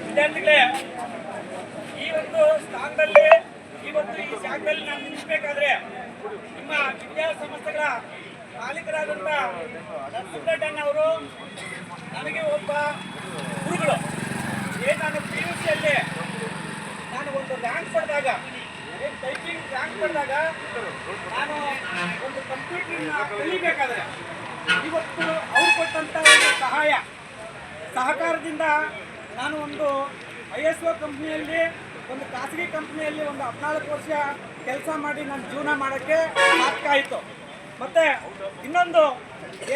ವಿದ್ಯಾರ್ಥಿಗಳೇ, ಈ ಒಂದು ಸ್ಥಾನದಲ್ಲಿ ಇವತ್ತು ಈ ಜಾಗದಲ್ಲಿ ನಾನು ನಿಲ್ಲಿಸಬೇಕಾದ್ರೆ ನಿಮ್ಮ ವಿದ್ಯಾಸಂಸ್ಥೆಗಳ ಮಾಲೀಕರಾದಂಥ ಅವರು ನನಗೆ ಒಬ್ಬ ಗುರುಗಳು. ಏನು ನಾನು ಪಿ ಯು ಸಿಯಲ್ಲಿ ನಾನು ಒಂದು ರ್ಯಾಂಕ್ ಪಡೆದಾಗ ಟೈಪಿಂಗ್ ರ್ಯಾಂಕ್ ಪಡೆದಾಗ ನಾನು ಒಂದು ಕಂಪ್ಯೂಟರ್ನ ಕಲಿಬೇಕಾದ್ರೆ ಇವತ್ತು ಅವ್ರು ಕೊಟ್ಟಂಥ ಒಂದು ಸಹಾಯ. ಸಹಕಾರದಿಂದ ನಾನು ಒಂದು ಐ ಎಸ್ ಒ ಕಂಪ್ನಿಯಲ್ಲಿ, ಒಂದು ಖಾಸಗಿ ಕಂಪ್ನಿಯಲ್ಲಿ ಒಂದು ಹದಿನಾಲ್ಕು ವರ್ಷ ಕೆಲಸ ಮಾಡಿ ನನ್ನ ಜೀವನ ಮಾಡೋಕ್ಕೆ ಸಾಧ್ಯ ಆಯಿತು. ಮತ್ತು ಇನ್ನೊಂದು,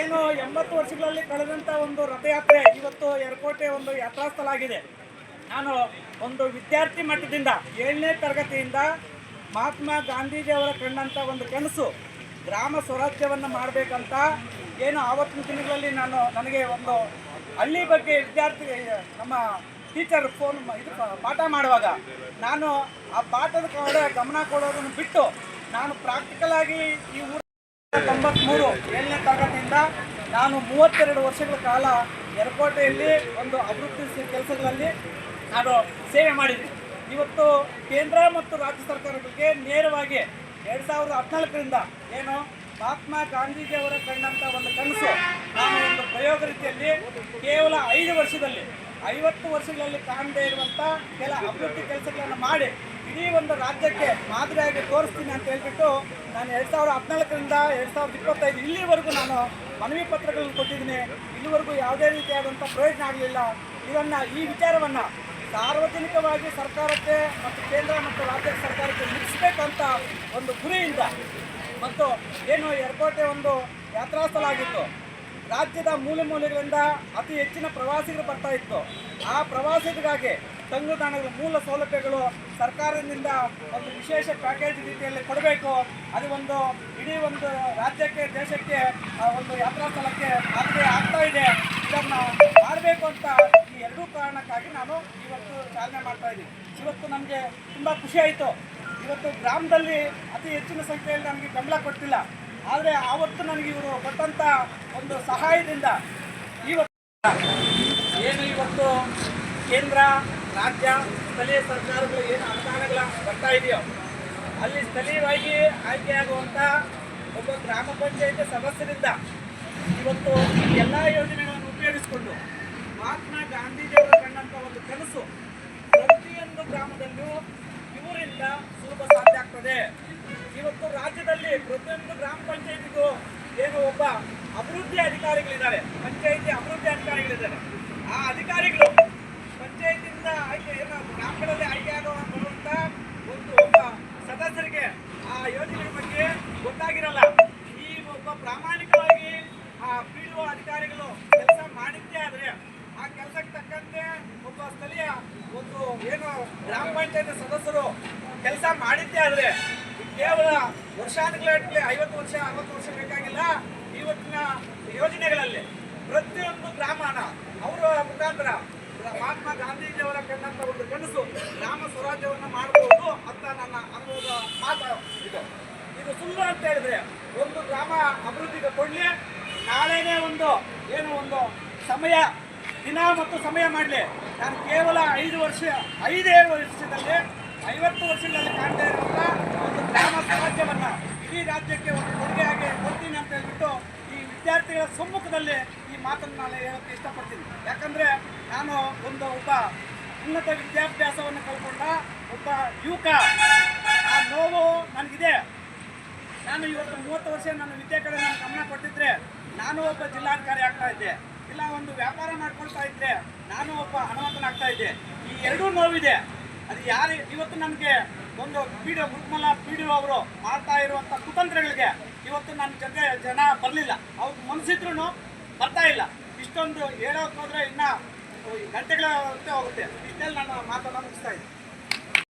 ಏನು ಎಂಬತ್ತು ವರ್ಷಗಳಲ್ಲಿ ಕಳೆದಂಥ ಒಂದು ರಥಯಾತ್ರೆ ಇವತ್ತು ಎರಕೋಟೆ ಒಂದು ಯಾತ್ರಾಸ್ಥಳ ಆಗಿದೆ ನಾನು ಒಂದು ವಿದ್ಯಾರ್ಥಿ ಮಟ್ಟದಿಂದ ಏಳನೇ ತರಗತಿಯಿಂದ ಮಹಾತ್ಮ ಗಾಂಧೀಜಿಯವರ ಕಂಡಂಥ ಒಂದು ಕನಸು ಗ್ರಾಮ ಸ್ವರಾಜ್ಯವನ್ನು ಮಾಡಬೇಕಂತ ಏನು ಆವತ್ತಿನ ದಿನಗಳಲ್ಲಿ ನಾನು ನನಗೆ ಒಂದು ಹಳ್ಳಿ ಬಗ್ಗೆ ವಿದ್ಯಾರ್ಥಿ, ನಮ್ಮ ಟೀಚರ್ ಫೋನ್ ಇದು ಪಾಠ ಮಾಡುವಾಗ ನಾನು ಆ ಪಾಠದ ಕಡೆ ಗಮನ ಕೊಡೋದನ್ನು ಬಿಟ್ಟು ನಾನು ಪ್ರಾಕ್ಟಿಕಲ್ ಆಗಿ ಈ ಊರ ತೊಂಬತ್ಮೂರು ಏಳನೇ ತರಗತಿಯಿಂದ ನಾನು ಮೂವತ್ತೆರಡು ವರ್ಷಗಳ ಕಾಲ ಏರ್ಪೋರ್ಟಲ್ಲಿ ಒಂದು ಅಭಿವೃದ್ಧಿ ಕೆಲಸಗಳಲ್ಲಿ ನಾನು ಸೇವೆ ಮಾಡಿದ್ದೀನಿ ಇವತ್ತು ಕೇಂದ್ರ ಮತ್ತು ರಾಜ್ಯ ಸರ್ಕಾರಗಳಿಗೆ ನೇರವಾಗಿ ಎರಡು ಸಾವಿರದ ಹದಿನಾಲ್ಕರಿಂದ ಏನು ಮಹಾತ್ಮ ಗಾಂಧೀಜಿ ಅವರ ಕಂಡಂಥ ಒಂದು ಕನಸು ನಾನು ಒಂದು ಪ್ರಯೋಗ ರೀತಿಯಲ್ಲಿ ಕೇವಲ ಐದು ವರ್ಷದಲ್ಲಿ, ಐವತ್ತು ವರ್ಷಗಳಲ್ಲಿ ಕಾಣದೇ ಇರುವಂಥ ಕೆಲ ಅಭಿವೃದ್ಧಿ ಕೆಲಸಗಳನ್ನು ಮಾಡಿ ಇಡೀ ಒಂದು ರಾಜ್ಯಕ್ಕೆ ಮಾದರಿಯಾಗಿ ತೋರಿಸ್ತೀನಿ ಅಂತ ಹೇಳ್ಬಿಟ್ಟು ನಾನು ಎರಡು ಸಾವಿರದ ಹದಿನಾಲ್ಕರಿಂದ ಎರಡು ಸಾವಿರದ ಇಪ್ಪತ್ತೈದು ಇಲ್ಲಿವರೆಗೂ ನಾನು ಮನವಿ ಪತ್ರಗಳನ್ನು ಕೊಟ್ಟಿದ್ದೀನಿ. ಇಲ್ಲಿವರೆಗೂ ಯಾವುದೇ ರೀತಿಯಾದಂಥ ಪ್ರಯೋಜನ ಆಗಲಿಲ್ಲ. ಇದನ್ನು ಈ ವಿಚಾರವನ್ನು ಸಾರ್ವಜನಿಕವಾಗಿ ಸರ್ಕಾರಕ್ಕೆ ಮತ್ತು ಕೇಂದ್ರ ಮತ್ತು ರಾಜ್ಯ ಸರ್ಕಾರಕ್ಕೆ ಮುಗಿಸ್ಬೇಕಂತ ಒಂದು ಗುರಿಯಿಂದ ಮತ್ತು ಏನು ಏರ್ಪೋರ್ಟೆ ಒಂದು ಯಾತ್ರಾ ಸ್ಥಳ ಆಗಿತ್ತು. ರಾಜ್ಯದ ಮೂಲೆ ಮೂಲೆಗಳಿಂದ ಅತಿ ಹೆಚ್ಚಿನ ಪ್ರವಾಸಿಗರು ಬರ್ತಾ ಇತ್ತು. ಆ ಪ್ರವಾಸಿಗರಿಗಾಗಿ ತಂಗುದಾಣಗಳ ಮೂಲ ಸೌಲಭ್ಯಗಳು ಸರ್ಕಾರದಿಂದ ಒಂದು ವಿಶೇಷ ಪ್ಯಾಕೇಜ್ ರೀತಿಯಲ್ಲಿ ಕೊಡಬೇಕು. ಅದು ಒಂದು ಇಡೀ ಒಂದು ರಾಜ್ಯಕ್ಕೆ, ದೇಶಕ್ಕೆ ಒಂದು ಯಾತ್ರಾ ಸ್ಥಳಕ್ಕೆ ಆಗ್ತಾ ಇದೆ ಇದನ್ನು ಮಾಡಬೇಕು ಅಂತ ಈ ಎರಡೂ ಕಾರಣಕ್ಕಾಗಿ ನಾನು ಇವತ್ತು ಚಾಲನೆ ಮಾಡ್ತಾ ಇದ್ದೀನಿ. ಇವತ್ತು ನಮಗೆ ತುಂಬ ಖುಷಿ ಆಯಿತು. ಇವತ್ತು ಗ್ರಾಮದಲ್ಲಿ ಅತಿ ಹೆಚ್ಚಿನ ಸಂಖ್ಯೆಯಲ್ಲಿ ನಮಗೆ ಬೆಂಬಲ ಕೊಡ್ತಿಲ್ಲ ಆದರೆ ಆವತ್ತು ನನಗೆ ಇವರು ಕೊಟ್ಟಂಥ ಒಂದು ಸಹಾಯದಿಂದ ಇವತ್ತು ಏನು ಇವತ್ತು ಕೇಂದ್ರ, ರಾಜ್ಯ, ಸ್ಥಳೀಯ ಸರ್ಕಾರಗಳು ಏನು ಅನುದಾನಗಳ ಬರ್ತಾ ಇದೆಯೋ, ಅಲ್ಲಿ ಸ್ಥಳೀಯವಾಗಿ ಆಯ್ಕೆಯಾಗುವಂಥ ಒಬ್ಬ ಗ್ರಾಮ ಪಂಚಾಯಿತಿ ಸದಸ್ಯರಿಂದ ಇವತ್ತು ಎಲ್ಲ ಯೋಜನೆಗಳನ್ನು ಉಪಯೋಗಿಸಿಕೊಂಡು ಮಹಾತ್ಮ ಗಾಂಧೀಜಿಯವರು ಕಂಡಂಥ ಒಂದು ಕನಸು ಪ್ರತಿಯೊಂದು ಗ್ರಾಮದಲ್ಲೂ ಇವರಿಂದ ಸುಲಭ ಸಾಧ್ಯ ಆಗ್ತದೆ. ಇವತ್ತು ರಾಜ್ಯದಲ್ಲಿ ಪ್ರತಿಯೊಂದು ಗ್ರಾಮ ಪಂಚಾಯತಿಗೂ ಏನು ಒಬ್ಬ ಅಭಿವೃದ್ಧಿ ಅಧಿಕಾರಿಗಳಿದ್ದಾರೆ. ಪಂಚಾಯಿತಿ ಅಭಿವೃದ್ಧಿ ಅಧಿಕಾರಿಗಳಿದ್ದಾರೆ. ಆ ಅಧಿಕಾರಿಗಳು ಪಂಚಾಯತಿಯಿಂದ ಆಯ್ಕೆ ಏನು ಗ್ರಾಮಗಳಲ್ಲಿ ಆಯ್ಕೆಯಾಗುವ ಬರುವಂತ ಒಂದು ಒಬ್ಬ ಸದಸ್ಯರಿಗೆ ಆ ಯೋಜನೆ ಬಗ್ಗೆ ಗೊತ್ತಾಗಿರಲ್ಲ ಈ ಒಬ್ಬ ಪ್ರಾಮಾಣಿಕವಾಗಿ ಆ ಪಿ ಅಧಿಕಾರಿಗಳು ಕೆಲಸ ಮಾಡಿದ್ದೇ ಆದರೆ ಆ ಕೆಲಸಕ್ಕೆ ತಕ್ಕಂತೆ ಒಬ್ಬ ಸ್ಥಳೀಯ ಒಂದು ಏನು ಗ್ರಾಮ ಪಂಚಾಯತ್ ಸದಸ್ಯರು ಕೆಲಸ ಮಾಡಿದ್ದೆ ಆದರೆ ಕೇವಲ ವರ್ಷಾನುಗಟ್ಟಲೆ ಐವತ್ತು ವರ್ಷ, ಅರವತ್ತು ವರ್ಷ ಬೇಕಾಗಿಲ್ಲ. ಇವತ್ತಿನ ಯೋಜನೆಗಳಲ್ಲಿ ಪ್ರತಿಯೊಂದು ಗ್ರಾಮನ ಅವರ ಮುಖಾಂತರ ಮಹಾತ್ಮ ಗಾಂಧೀಜಿಯವರ ಕಂಡಂತ ಒಂದು ಕನಸು ಗ್ರಾಮ ಸ್ವರಾಜ್ಯವನ್ನು ಮಾಡಬಹುದು ಅಂತ ನನ್ನ ಅನುಭವದ ಮಾತು ಇದು ಇದು ಸುಳ್ಳು ಅಂತ ಹೇಳಿದ್ರೆ ಒಂದು ಗ್ರಾಮ ಅಭಿವೃದ್ಧಿಗೆ ಕೊಡ್ಲಿ, ನಾಳೆನೇ ಒಂದು, ಏನು ಒಂದು ಸಮಯ, ದಿನ ಮತ್ತು ಸಮಯ ಮಾಡಲಿ. ನಾನು ಕೇವಲ ಐದು ವರ್ಷ ಐದೇ ವರ್ಷದಲ್ಲಿ, ಐವತ್ತು ವರ್ಷಗಳಲ್ಲಿ ಕಾಣ್ತಾ ಇರುವಂಥ ಒಂದು ಗ್ರಾಮ ಸ್ವರಾಜ್ಯವನ್ನು ಇಡೀ ರಾಜ್ಯಕ್ಕೆ ಒಂದು ಕೊಡುಗೆಯಾಗಿ ಕೊಡ್ತೀನಿ ಅಂತ ಹೇಳ್ಬಿಟ್ಟು ಈ ವಿದ್ಯಾರ್ಥಿಗಳ ಸಮ್ಮುಖದಲ್ಲಿ ಈ ಮಾತನ್ನು ನಾನು ಹೇಳೋಕ್ಕೆ ಇಷ್ಟಪಡ್ತೀನಿ. ಯಾಕಂದರೆ ನಾನು ಒಂದು ಒಬ್ಬ ಉನ್ನತ ವಿದ್ಯಾಭ್ಯಾಸವನ್ನು ಕಳ್ಕೊಂಡ ಒಬ್ಬ ಯುವಕ. ಆ ನೋವು ನನಗಿದೆ. ನಾನು ಇವತ್ತು ಮೂವತ್ತು ವರ್ಷ ನನ್ನ ವಿದ್ಯೆ ಕಡೆ ನಾನು ಗಮನ ಕೊಟ್ಟಿದ್ರೆ ನಾನು ಒಬ್ಬ ಜಿಲ್ಲಾಧಿಕಾರಿ ಆಗ್ತಾ ಇದ್ದೆ. ಇಲ್ಲ, ಒಂದು ವ್ಯಾಪಾರ ಮಾಡ್ಕೊಳ್ತಾ ಇದ್ರೆ ನಾನು ಒಬ್ಬ ಹಣವಂತನಾಗ್ತಾ ಇದ್ದೆ. ಈ ಎರಡೂ ನೋವಿದೆ. ಅದು ಯಾರು, ಇವತ್ತು ನಮಗೆ ಒಂದು P D Gurumala P D ಅವರು ಮಾಡ್ತಾ ಇರುವಂಥ ಕುತಂತ್ರಗಳಿಗೆ ಇವತ್ತು ನನ್ನ ಜೊತೆ ಜನ ಬರಲಿಲ್ಲ. ಅವ್ರು ಮನಸ್ಸಿದ್ರು ಬರ್ತಾ ಇಲ್ಲ. ಇಷ್ಟೊಂದು ಹೇಳೋಕೆ ಹೋದ್ರೆ ಇನ್ನ ಗಂಟೆಗಳ ಹೋಗುತ್ತೆ. ಇಷ್ಟೆಲ್ಲ ನಾನು ಮಾತನ್ನು ಮುಗಿಸ್ತಾ ಇದ್ದೀನಿ